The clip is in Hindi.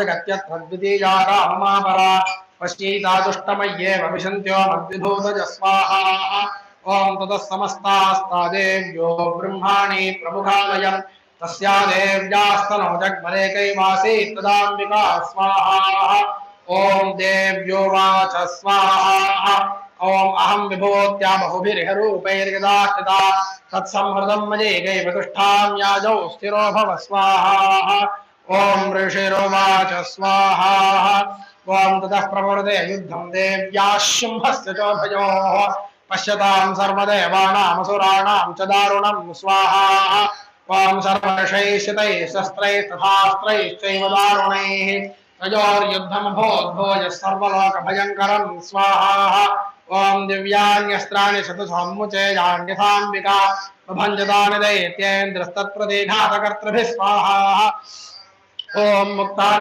जगत्यत्र द्वितीया राममापरा पश्यैतादुष्टमय्येव विशन्त्यो मद्विभूतज स्वाहा ॐ ततः समस्तास्तादेव्यो ब्रह्माणि प्रमुखालयम्। तस्या देव्यास्तनो जग्मरेकैवासीत् तदाम्बिका स्वाहा। ॐ देव्यो वाच स्वाहा। ॐ अहं विभूत्या बहुभिर्हरूपैर्यदा स्थिता तत्संहृतं मयैकैव तुष्टाम्याजौ स्थिरो भव स्वाहा। ॐ ऋषिरुवाच स्वाहा। ॐ ततः प्रवृते युद्धं देव्याः शुम्भस्य चोभयोः पश्यतां सर्वदेवानामसुराणां च दारुणं स्वाहा। ॐ सर्वर्षैः शितैः शस्त्रैः तथास्त्रैश्चैव दारुणैः तयोर्युद्धमभोद्भोजः सर्वलोकभयङ्करं स्वाहा। दिव्यान्यस्त्राणि स्वाहा। ॐ मुक्ता